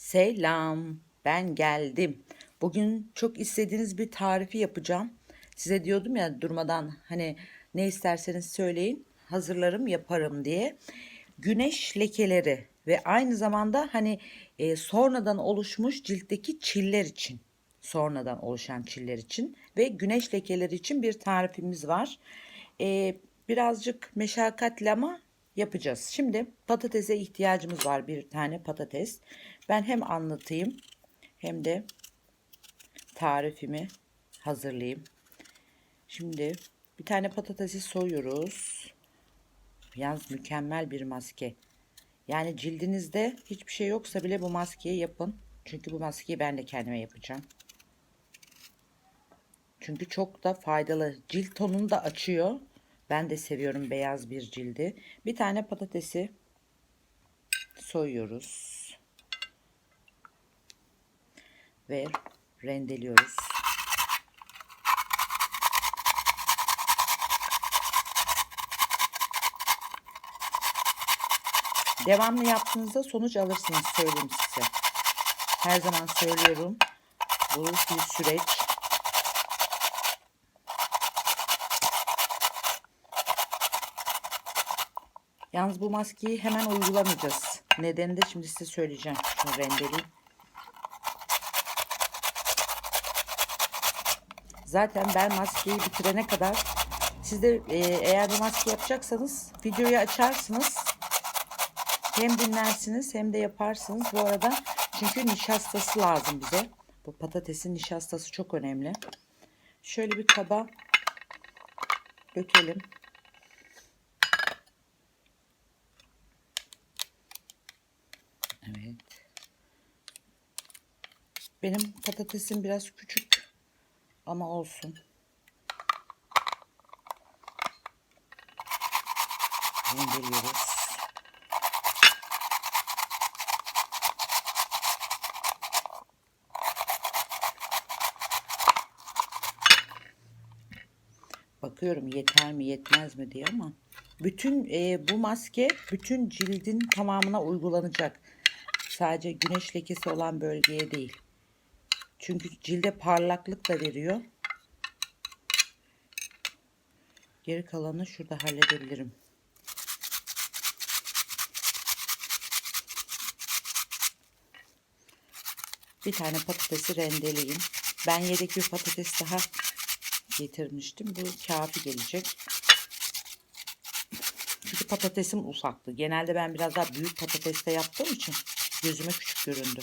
Selam, ben geldim. Bugün çok istediğiniz bir tarifi yapacağım. Size diyordum ya durmadan hani ne isterseniz söyleyin, hazırlarım, yaparım diye. Güneş lekeleri ve aynı zamanda hani e, sonradan oluşmuş ciltteki çiller için, sonradan oluşan çiller için ve güneş lekeleri için bir tarifimiz var. E, birazcık meşakkatli ama yapacağız. Şimdi patatese ihtiyacımız var bir tane patates. Ben hem anlatayım hem de tarifimi hazırlayayım. Şimdi bir tane patatesi soyuyoruz. Yalnız mükemmel bir maske. Yani cildinizde hiçbir şey yoksa bile bu maskeyi yapın. Çünkü bu maskeyi ben de kendime yapacağım. Çünkü çok da faydalı. Cilt tonunu da açıyor. Ben de seviyorum beyaz bir cildi. Bir tane patatesi soyuyoruz. Ve rendeliyoruz. Devamlı yaptığınızda sonuç alırsınız söyleyeyim size. Her zaman söylüyorum. Bu bir süreç. Yalnız bu maskeyi hemen uygulamayacağız. Nedeni de şimdi size söyleyeceğim. Şunu rendeleyeyim. Zaten ben maskeyi bitirene kadar siz de e, eğer bu maske yapacaksanız videoyu açarsınız. Hem dinlersiniz hem de yaparsınız. Bu arada çünkü nişastası lazım bize. Bu patatesin nişastası çok önemli. Şöyle bir kaba dökelim. Benim patatesim biraz küçük ama olsun. Rendeliyoruz. Bakıyorum yeter mi yetmez mi diye ama bütün e, bu maske bütün cildin tamamına uygulanacak. Sadece güneş lekesi olan bölgeye değil. Çünkü cilde parlaklık da veriyor. Geri kalanı şurada halledebilirim. Bir tane patatesi rendeleyeyim. Ben yedek bir patates daha getirmiştim. Bu kafi gelecek. Çünkü patatesim ufaktı. Genelde ben biraz daha büyük patateste yaptığım için gözüme küçük göründü.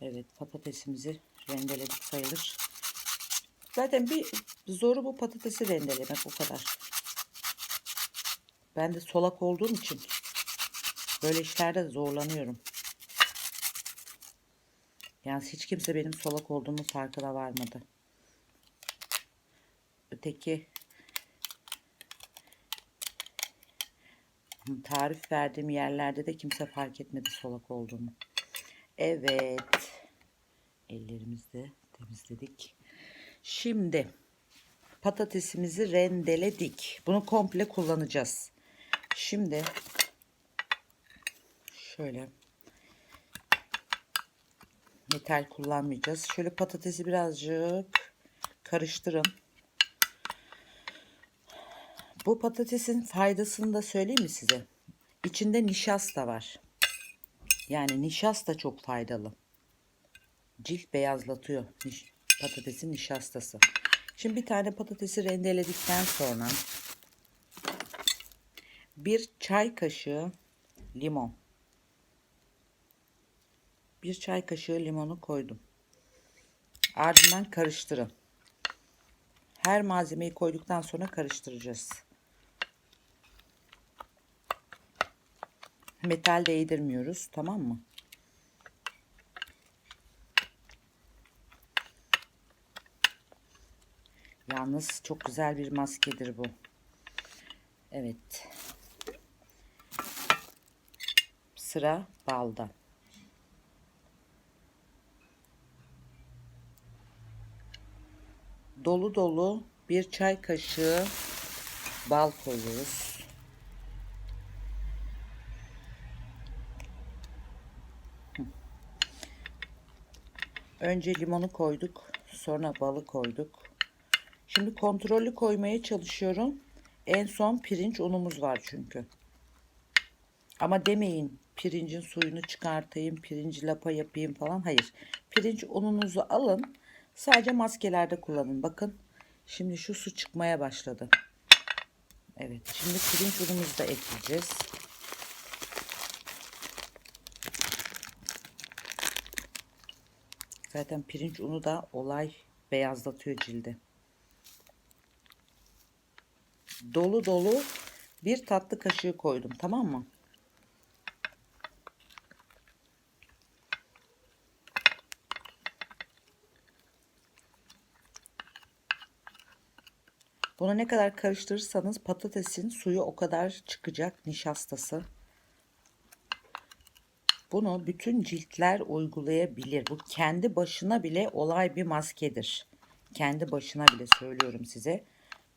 Evet patatesimizi rendeledik sayılır. Zaten bir zoru bu patatesi rendelemek o kadar. Ben de solak olduğum için böyle işlerde zorlanıyorum. Yani hiç kimse benim solak olduğumu farkına varmadı. Öteki tarif verdiğim yerlerde de kimse fark etmedi solak olduğumu. Evet. Ellerimizi de temizledik. Şimdi patatesimizi rendeledik. Bunu komple kullanacağız. Şimdi şöyle metal kullanmayacağız. Şöyle patatesi birazcık karıştırın. Bu patatesin faydasını da söyleyeyim mi size? İçinde nişasta var. Yani nişasta çok faydalı. Cilt beyazlatıyor niş patatesin nişastası. Şimdi bir tane patatesi rendeledikten sonra bir çay kaşığı limon. Bir çay kaşığı limonu koydum. Ardından karıştırın. Her malzemeyi koyduktan sonra karıştıracağız. Metal değdirmiyoruz tamam mı? Yalnız çok güzel bir maskedir bu. Evet. Sıra balda. Dolu dolu bir çay kaşığı bal koyuyoruz. Önce limonu koyduk. Sonra balı koyduk. Şimdi kontrollü koymaya çalışıyorum. En son pirinç unumuz var çünkü. Ama demeyin pirincin suyunu çıkartayım, pirinci lapa yapayım falan. Hayır. Pirinç ununuzu alın. Sadece maskelerde kullanın. Bakın. Şimdi şu su çıkmaya başladı. Evet. Şimdi pirinç unumuzu da ekleyeceğiz. Zaten pirinç unu da olay beyazlatıyor cildi. Dolu dolu bir tatlı kaşığı koydum. Tamam mı? Bunu ne kadar karıştırırsanız patatesin suyu o kadar çıkacak nişastası. Bunu bütün ciltler uygulayabilir. Bu kendi başına bile olay bir maskedir. Kendi başına bile söylüyorum size.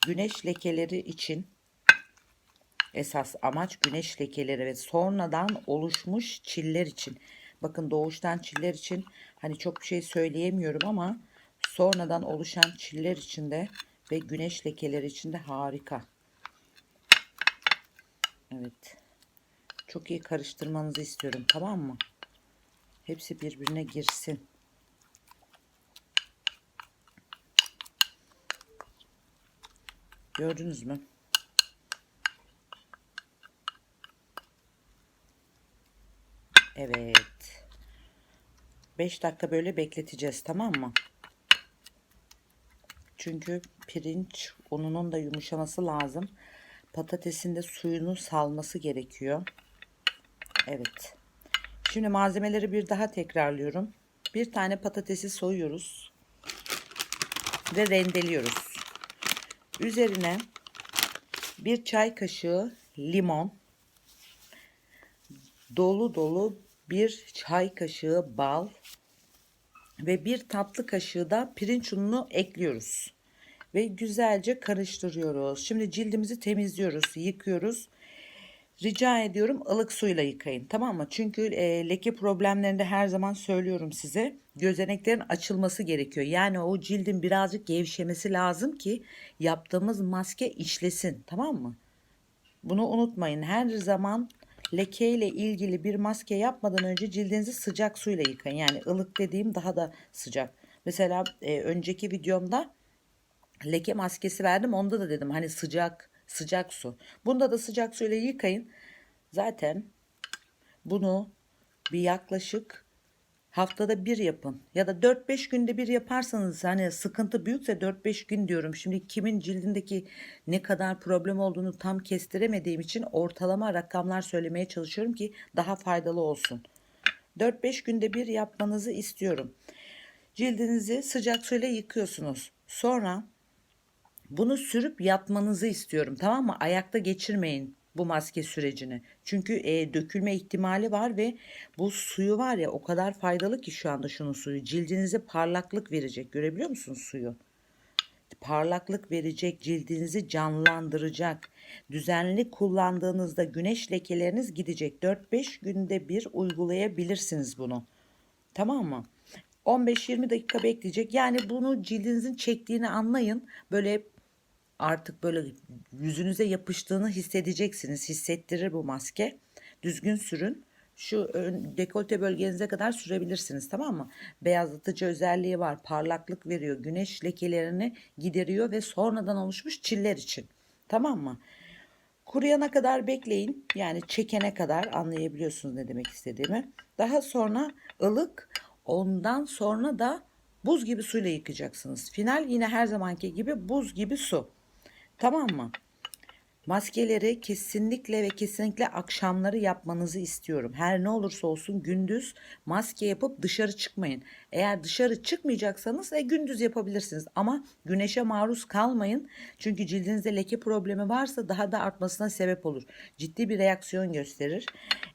Güneş lekeleri için esas amaç güneş lekeleri ve sonradan oluşmuş çiller için. Bakın doğuştan çiller için hani çok bir şey söyleyemiyorum ama sonradan oluşan çiller için de ve güneş lekeleri için de harika. Evet. Çok iyi karıştırmanızı istiyorum tamam mı? Hepsi birbirine girsin. Gördünüz mü? Evet. 5 dakika böyle bekleteceğiz tamam mı? Çünkü pirinç ununun da yumuşaması lazım. Patatesin de suyunu salması gerekiyor. Evet. Şimdi malzemeleri bir daha tekrarlıyorum. Bir tane patatesi soyuyoruz. Ve rendeliyoruz. Üzerine bir çay kaşığı limon. Dolu dolu bir çay kaşığı bal. Ve bir tatlı kaşığı da pirinç ununu ekliyoruz. Ve güzelce karıştırıyoruz. Şimdi cildimizi temizliyoruz, yıkıyoruz rica ediyorum ılık suyla yıkayın tamam mı? Çünkü e, leke problemlerinde her zaman söylüyorum size gözeneklerin açılması gerekiyor. Yani o cildin birazcık gevşemesi lazım ki yaptığımız maske işlesin tamam mı? Bunu unutmayın her zaman leke ile ilgili bir maske yapmadan önce cildinizi sıcak suyla yıkayın. Yani ılık dediğim daha da sıcak. Mesela e, önceki videomda leke maskesi verdim onda da dedim hani sıcak Sıcak su. Bunda da sıcak suyla yıkayın. Zaten bunu bir yaklaşık haftada bir yapın. Ya da 4-5 günde bir yaparsanız hani sıkıntı büyükse 4-5 gün diyorum. Şimdi kimin cildindeki ne kadar problem olduğunu tam kestiremediğim için ortalama rakamlar söylemeye çalışıyorum ki daha faydalı olsun. 4-5 günde bir yapmanızı istiyorum. Cildinizi sıcak suyla yıkıyorsunuz. Sonra bunu sürüp yatmanızı istiyorum tamam mı? Ayakta geçirmeyin bu maske sürecini. Çünkü e, dökülme ihtimali var ve bu suyu var ya o kadar faydalı ki şu anda şunun suyu. Cildinize parlaklık verecek. Görebiliyor musunuz suyu? Parlaklık verecek, cildinizi canlandıracak. Düzenli kullandığınızda güneş lekeleriniz gidecek. 4-5 günde bir uygulayabilirsiniz bunu. Tamam mı? 15-20 dakika bekleyecek. Yani bunu cildinizin çektiğini anlayın. Böyle artık böyle yüzünüze yapıştığını hissedeceksiniz. Hissettirir bu maske. Düzgün sürün. Şu ön, dekolte bölgenize kadar sürebilirsiniz tamam mı? Beyazlatıcı özelliği var. Parlaklık veriyor. Güneş lekelerini gideriyor ve sonradan oluşmuş çiller için. Tamam mı? Kuruyana kadar bekleyin. Yani çekene kadar anlayabiliyorsunuz ne demek istediğimi. Daha sonra ılık ondan sonra da buz gibi suyla yıkacaksınız. Final yine her zamanki gibi buz gibi su. Tamam mı? Maskeleri kesinlikle ve kesinlikle akşamları yapmanızı istiyorum. Her ne olursa olsun gündüz maske yapıp dışarı çıkmayın. Eğer dışarı çıkmayacaksanız e, gündüz yapabilirsiniz. Ama güneşe maruz kalmayın. Çünkü cildinizde leke problemi varsa daha da artmasına sebep olur. Ciddi bir reaksiyon gösterir.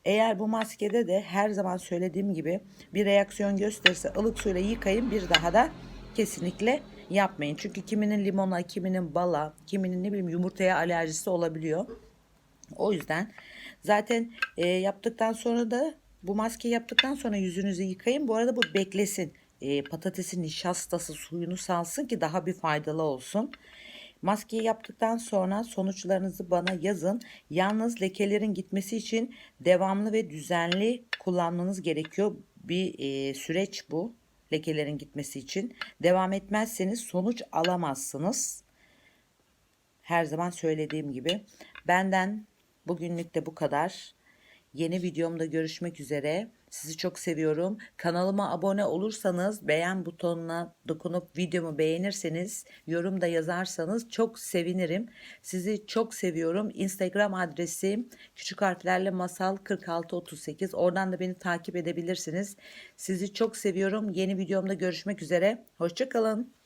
Eğer bu maskede de her zaman söylediğim gibi bir reaksiyon gösterirse ılık suyla yıkayın bir daha da kesinlikle yapmayın. Çünkü kiminin limona, kiminin bala, kiminin ne bileyim yumurtaya alerjisi olabiliyor. O yüzden zaten e, yaptıktan sonra da bu maskeyi yaptıktan sonra yüzünüzü yıkayın. Bu arada bu beklesin. e, patatesin nişastası suyunu salsın ki daha bir faydalı olsun. Maskeyi yaptıktan sonra sonuçlarınızı bana yazın. Yalnız lekelerin gitmesi için devamlı ve düzenli kullanmanız gerekiyor. Bir e, süreç bu lekelerin gitmesi için. Devam etmezseniz sonuç alamazsınız. Her zaman söylediğim gibi. Benden bugünlük de bu kadar. Yeni videomda görüşmek üzere. Sizi çok seviyorum. Kanalıma abone olursanız, beğen butonuna dokunup videomu beğenirseniz, yorum da yazarsanız çok sevinirim. Sizi çok seviyorum. Instagram adresim küçük harflerle masal 4638. Oradan da beni takip edebilirsiniz. Sizi çok seviyorum. Yeni videomda görüşmek üzere. Hoşçakalın.